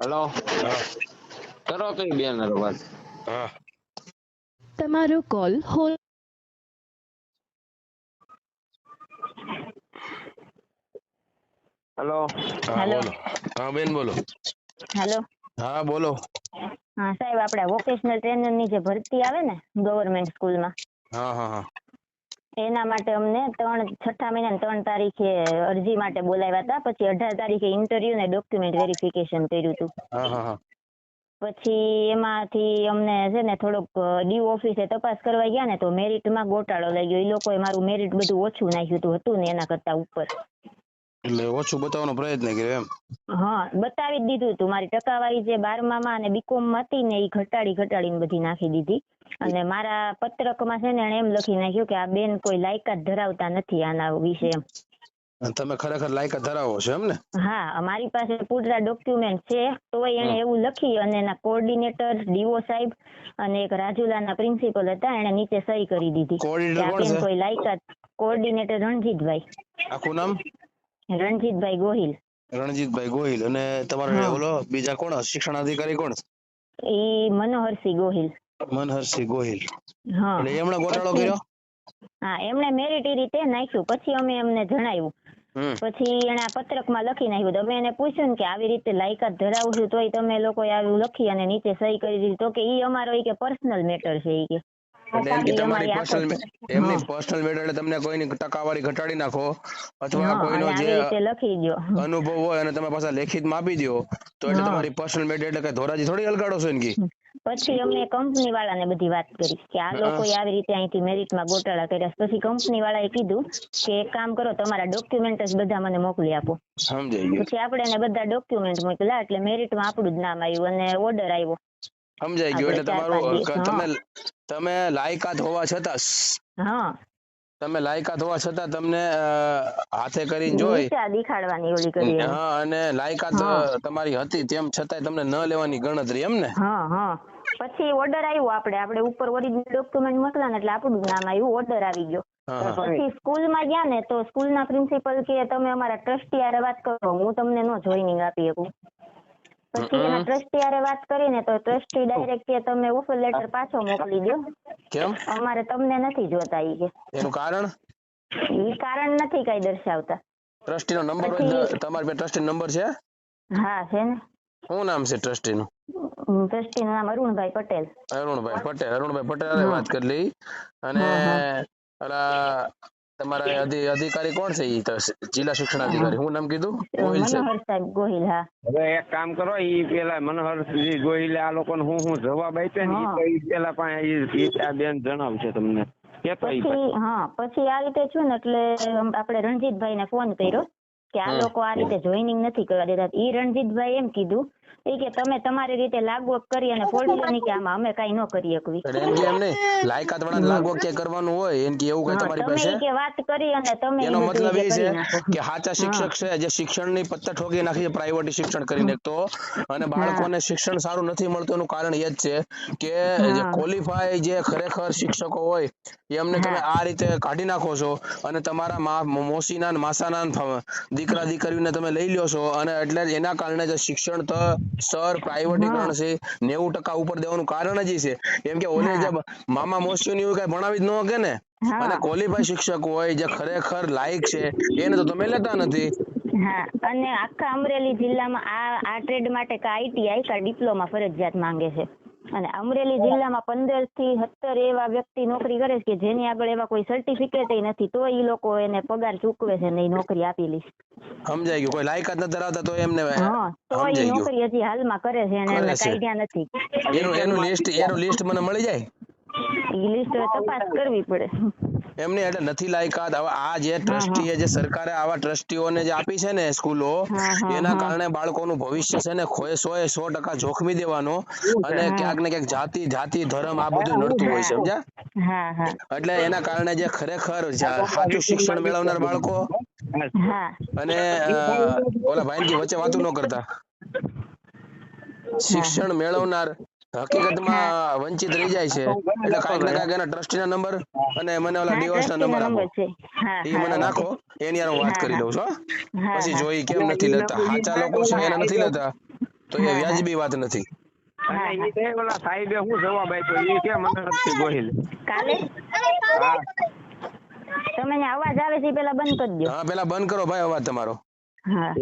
Hello. હા. કરો કઈ બેન વાત. હા. તમારો કોલ હોલ હેલો. હેલો. બોલો. હા બેન બોલો. હેલો. હા બોલો. હા સાહેબ આપણે વોકેશનલ ટ્રેનરની જે ભરતી આવે ને ગવર્મેન્ટ સ્કૂલમાં હા હા હા. એના માટે અમને ત્રણ છઠ્ઠા મહિના ત્રણ તારીખે અરજી માટે બોલાવ્યા હતા. પછી અઢાર તારીખે ઇન્ટરવ્યુ ને ડોક્યુમેન્ટ વેરિફિકેશન કર્યું હતું. પછી એમાંથી અમને છે ને થોડોક ડી ઓફિસે તપાસ કરવા ગયા ને તો મેરિટમાં ગોટાળો લઈ ગયો એ લોકોએ મારું મેરિટ બધું ઓછું નાખ્યું હતું હતું ને એના કરતા ઉપર. એટલે ઓછું બતાવવાનો પ્રયત્ન કર્યો એમ? હા બતાવી જ દીધું હતું મારી ટકાવારી જે બારમામાં અને બીકોમ હતી ને એ ઘટાડી ઘટાડીને બધી નાખી દીધી. અને મારા પત્રકમાં છે ને એણે એમ લખી નાખ્યું કે આ બેન કોઈ લાયકાત ધરાવતા નથી આના વિશે એમ. તમે ખરેખર લાયકાત ધરાવો છો એમ ને? હા મારી પાસે પૂરતા ડોક્યુમેન્ટ છે તોય એણે એવું લખી અને એના કોઓર્ડિનેટર ડીઓ સાહેબ અને એક રાજુલાના પ્રિન્સિપલ હતા એણે નીચે સહી કરી દીધી. કોઓર્ડિનેટર કોઈ લાયકાત કોઓર્ડિનેટર રણજીતભાઈ. આખું નામ? રણજીતભાઈ ગોહિલ. રણજીતભાઈ ગોહિલ. અને તમારા બોલો બીજા કોણ? શિક્ષણ અધિકારી કોણ? ઈ મનોહરસિંહ ગોહિલ. મનહરસિંહ ગોહિલ. હા. એટલે એમણે ગોટાળો કર્યો? હા એમણે મેરિટ એ રીતે નાખ્યું. પછી અમે એમને જણાવ્યું. પછી એના પત્રકમાં લખી નાખ્યું. અમે એને પૂછ્યું ને કે આવી રીતે લાયકાત ધરાવું છું તોય તમે લોકોએ આવું લખી અને નીચે સહી કરી દીધી. તો કે ઈ અમારો કે પર્સનલ મેટર છે ઈ કે. કે એમની પર્સનલ મેટર એટલે તમને કોઈની ટકાવારી ઘટાડી નાખો અથવા કોઈનો જે અનુભવ હોય અને તમે પાછા લેખિતમાં આપી દો તો એટલે તમારી પર્સનલ મેટર એટલે કઈ ધોરાજી થોડી અલગાડો છો એનકી પછી અમે કંપની વાળાને બધી વાત કરી કે આ લોકો આવી રીતે અહીંથી મેરિટમાં ગોટાળા કર્યા પછી કંપની વાળાએ કીધું કે એક કામ કરો તમારા ડોક્યુમેન્ટ જ બધા મને મોકલી આપો. પછી આપણે એને બધા ડોક્યુમેન્ટ મોકલ્યા એટલે મેરિટમાં આપણું જ નામ આવ્યું અને ઓર્ડર આવ્યો. સમજાઈ ગયું. એટલે તમારું તમે તમે લાયકાત હોવા છતાં હા. તમે લાયકાત હોવા છતાં તમને હાથે કરીને જોઈ. દેખાડવાની ઓલી કરી હા અને લાયકાત. તમારી હતી તેમ છતાંય તમને ન લેવાની ગણતરી એમ ને? હા હા. પછી ઓર્ડર આવ્યો આપણે આપણે ઉપર ઓરિજિનલ ડોક્યુમેન્ટ મોકલા ને એટલે આપણું નામ આવ્યું ઓર્ડર આવી ગયો. પછી સ્કૂલમાં ગયા ને તો સ્કૂલના પ્રિન્સિપલ કે તમે અમારા ટ્રસ્ટી આરે વાત કરો હું તમને નો જોઈનિંગ આપી શકું. પછી એના ટ્રસ્ટી આરે વાત કરીને તો ટ્રસ્ટી ડાયરેક્ટ કે તમે ઓફર લેટર પાછો મોકલી દો કેમ? અમારે તમને નથી જોતા ઈ કે. એનું કારણ? ઈ કારણ નથી કઈ દર્શાવતા. ટ્રસ્ટી નો નંબર તમારી પાસે ટ્રસ્ટી નંબર છે? હા છે ને. શું નામ છે ટ્રસ્ટી નું? ટ્રસ્ટી નામ અરુણભાઈ પટેલ. અરુણભાઈ પટેલ અરુણભાઈ પટેલ વાત કરી અને હા, તમારા અધિકારી કોણ છે ઈ જિલ્લા શિક્ષણ અધિકારી હું નામ કીધું? ગોહિલ છે. મનોહર સાહેબ ગોહિલ હા. હવે એક કામ કરો ઈ પેલા મનોહરજી ગોહિલે આ લોકોને હું હું જવાબ આપ્યા ને ઈ તો ઈ પેલા પાસે ઈ- આ બેન જણાવશે તમને. પછી હા પછી આ રીતે છે ને એટલે આપણે રણજીતભાઈ ને ફોન કર્યો કે આ લોકો આ રીતે જોઈનિંગ નથી કરવા દેતા. ઈ રણજીતભાઈ એમ કીધું ઈ કે તમે તમારી રીતે લાગવગ કરી અને ફોડ્યો નહીં કે આમાં અમે કઈ ન કરી શકવી એમ ને લાયકાત વાળા લાગવગ કે કરવાનું હોય એમ કે એવું કઈ તમારી પાસે? કે વાત કરી અને તમે એનો મતલબ એ છે કે સાચા શિક્ષક છે જે શિક્ષણની પત્તા ઠોકી નાખી છે પ્રાઇવેટ શિક્ષણ કરીને તો અને બાળકોને શિક્ષણ સારું નથી મળતું એનું કારણ એ જ છે કે જે. ક્વોલિફાય જે ખરેખર શિક્ષકો હોય એમને તમે આ રીતે કાઢી નાખો છો અને તમારા મા મોસીના માસાના દીકરા દીકરીઓને તમે લઈ લ્યો છો અને એટલે એના કારણે જે શિક્ષણ તો સર પ્રાઇવેટીકરણ છે? નેવું ટકા ઉપર દેવાનું કારણ જ છે. કેમ કે ઓલે. જે મામા મોસીઓની એવું કઈ ભણાવી જ ન શકે ને. અને ક્વોલિફાઈ શિક્ષક હોય જે ખરેખર લાયક છે એને તો તમે લેતા નથી. હા અને આખા અમરેલી જિલ્લામાં આ આ ટ્રેડ માટે કા આઈટીઆઈ કા ડિપ્લોમા ફરજિયાત માંગે છે. અને અમરેલી જિલ્લામાં પંદરથી સત્તર એવા વ્યક્તિ નોકરી કરે છે કે જેની આગળ એવા કોઈ સર્ટિફિકેટ નથી તો ઈ લોકો એને પગાર ચૂકવે છે ને ઈ નોકરી આપેલી. સમજાઈ ગયું. કોઈ લાયકાત ન ધરાવતા તો એમને હા તો ઈ નોકરી હજી હાલમાં કરે છે અને એને એમને. કાઢ્યા નથી. એનું એનું લિસ્ટ એનું લિસ્ટ મને મળી જાય? ઈ લિસ્ટ તપાસ કરવી પડે. એમને એટલે નથી લાયકાત. હવે આ જે ટ્રસ્ટીએ જે સરકારે આવા ટ્રસ્ટીઓને જે આપી છે ને સ્કૂલો એના કારણે બાળકોનું ભવિષ્ય છે ને ખોએ સોએ સો ટકા જોખમી દેવાનો અને ક્યાંક ને ક્યાંક જાતિ જાતિ ધર્મ આ બધું નડતું હોય સમજ્યા? એટલે એના કારણે જે ખરેખર સાચું શિક્ષણ મેળવનાર બાળકો અને ઓલા ભાઈ વચ્ચે વાતું ન કરતા. શિક્ષણ મેળવનાર હકીકતમાં વંચિત રહી જાય છે. એટલે કાંઈક ને કાંઈક એના ટ્રસ્ટીના નંબર અને મને ઓલા ડિવોર્સ ના નંબર આપો. હા એ મને નાખો. એની યાર હું વાત કરી લઉં છું પછી જોઈ કેમ નથી લેતા. સાચા લોકો છે એના નથી લેતા. તો એ વ્યાજબી વાત નથી. અને ઈ કે ઓલા સાહેબે શું જવાબ આપ્યો? ઈ કે મને નથી ગોહિલ. કાલે? તમે અવાજ આવે છે પેલા બંધ કરી દો હા પેલા બંધ કરો ભાઈ અવાજ તમારો. હા.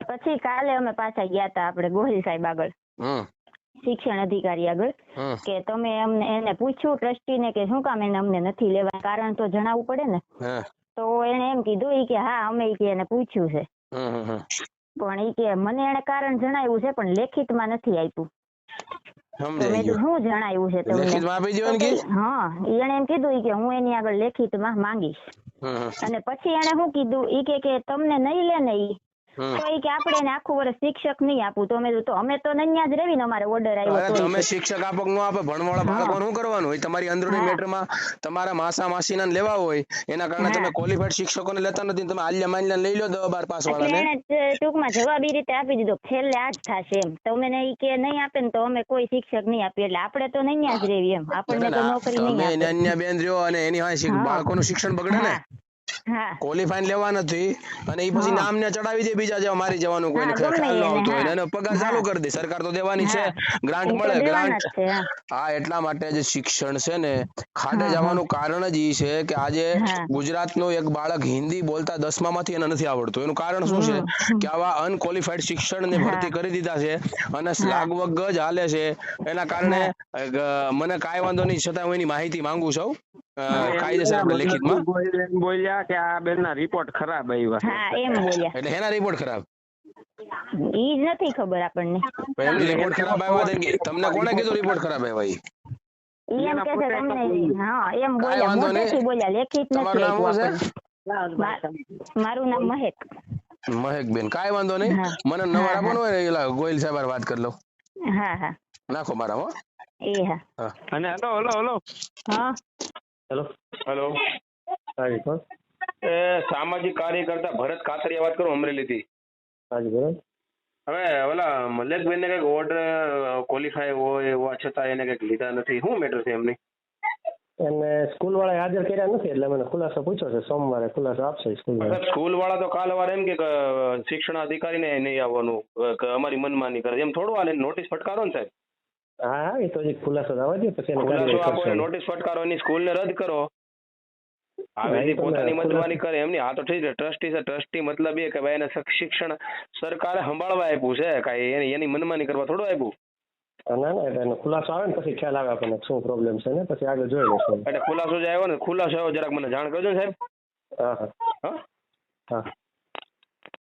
પછી કાલે અમે પાછા ગયા તા આપણે ગોહિલ સાહેબ આગળ. હમ. શિક્ષણ અધિકારી આગળ કે તમે અમને એને પૂછ્યું ટ્રસ્ટી ને કે શું કામ એને અમને નથી લેવા કારણ તો જણાવવું પડે ને. તો એને એમ કીધું ઈ કે હા અમે ઈ કે એને પૂછ્યું છે. પણ ઈ કે મને એને કારણ જણાવ્યું છે પણ લેખિતમાં નથી આપ્યું. જણાવ્યું છે તમને? હા. એને એમ કીધું કે હું એની આગળ લેખિતમાં માંગીશ. અને પછી એને શું કીધું? ઈ કે કે તમને નહીં લે ને ઈ. તો કે આપણે એને આખું વર્ષ શિક્ષક નહીં આપવું તો અમે તો અમે તો નન્યા જ રેવી ને અમારે ઓર્ડર આવ્યો તો તમે શિક્ષક આપક નો આપે ભણવાળા બાળકો શું કરવાનું? હોય તમારી અંદરૂની. મેટરમાં તમારા માસા માસીના લેવા હોય એના કારણે. તમે ક્વોલિફાઈડ શિક્ષકોને લેતા નથી તમે આલ્યા માલ્યા લઈ લો દવા બાર પાસ વાળાને ટૂંકમાં જવાબ એ રીતે આપી દીધો છેલ્લે આ જ થશે એમ. તમે અમે નહીં કે નહીં આપે ને તો અમે કોઈ શિક્ષક નહીં આપીએ એટલે આપણે તો નન્યા જ રેવી એમ. આપણને તો નોકરી નહીં આપે. અન્ય બેન રહ્યો અને એની હા. બાળકોનું શિક્ષણ બગડે ને? હા. લેવા નથી અને એ પછી નામ ને ચડાવી દે બીજા જેવા મારી જવાનું કોઈને ખ્યાલ ન આવતો હોય અને પગાર ચાલુ કરી દે. સરકાર તો દેવાની છે. ગ્રાન્ટ મળે ગ્રાન્ટ હા. એટલા માટે જે શિક્ષણ છે ને. ખાડે. જવાનું કારણ જ ઈ છે કે આજે ગુજરાત ગુજરાતનો એક બાળક હિન્દી બોલતા દસમા માંથી એને નથી આવડતું. એનું કારણ શું છે? કે આવા અનક્વોલિફાઈડ શિક્ષણ ને ભરતી કરી દીધા છે અને. લાગવગ જ હાલે છે. એના કારણે મને કાંઈ વાંધો નહીં છતાં હું એની માહિતી માંગુ છું. કાયદેસર આપણે લેખિતમાં બોલ્યા કે આ બેન ના રિપોર્ટ ખરાબ આવ્યા. હા એમ બોલ્યા. એટલે એના રિપોર્ટ ખરાબ? ઈ જ નથી ખબર આપણને. એમની રિપોર્ટ ખરાબ આવ્યા કે તમને કોણે કીધું રિપોર્ટ ખરાબ આવ્યા ઈ? એમ કે છે તમને હા એમ બોલ્યા. મોટેથી બોલ્યા લેખિત નથી મારું નામ મહેક. મહેક બેન કાઈ વાંધો નહીં. મને નંબર આપવાનો હોય એલા ગોયલ સાહેબ વાત કરી લો હા હા. નાખો મારા હો. એ હા. હા. અને હેલો હેલો હેલો. હા. હેલો હેલો હાજી કોણ એ સામાજિક કાર્યકર્તા ભરત કાતરિયા વાત કરું અમરેલીથી. હાજી ભરત હવે ઓલા મલેકબેન ને કંઈક ઓર્ડર ક્વોલિફાય હોય એવા છતાં એને કંઈક લીધા નથી. શું મેટર છે એમની? એને સ્કૂલ વાળા હાજર કર્યા નથી એટલે મને ખુલાસો પૂછ્યો છે. સોમવારે ખુલાસો આપશે સ્કૂલ સ્કૂલ વાળા તો કાલ વાર એમ કે કે શિક્ષણ અધિકારીને નહીં આવવાનું અમારી મનમાની કરે એમ થોડું હાલે નોટિસ ફટકારો ને સાહેબ. હા હા એ તો હજી ખુલાસો આવવા દે પછી ખુલાસો આપો નોટિસ ફટકારો એની સ્કૂલને રદ કરો. હા, આવે પોતાની મેં કરે એમની આ તો ઠીક છે. ટ્રસ્ટી છે ટ્રસ્ટી મતલબ એ કે ભાઈ એને શિક્ષણ સરકારે સંભાળવા આપ્યું છે કાંઈ એની એની મનમાની કરવા થોડું આપ્યું? હા, ના ના એનો ખુલાસો આવે ને પછી ખ્યાલ આવે આપણને શું પ્રોબ્લેમ છે ને પછી આગળ જોઈ લઈશું. એટલે ખુલાસો જે આવ્યો ને ખુલાસો આવ્યો જરાક મને જાણ કરજો ને સાહેબ. હા હા. હા? હા.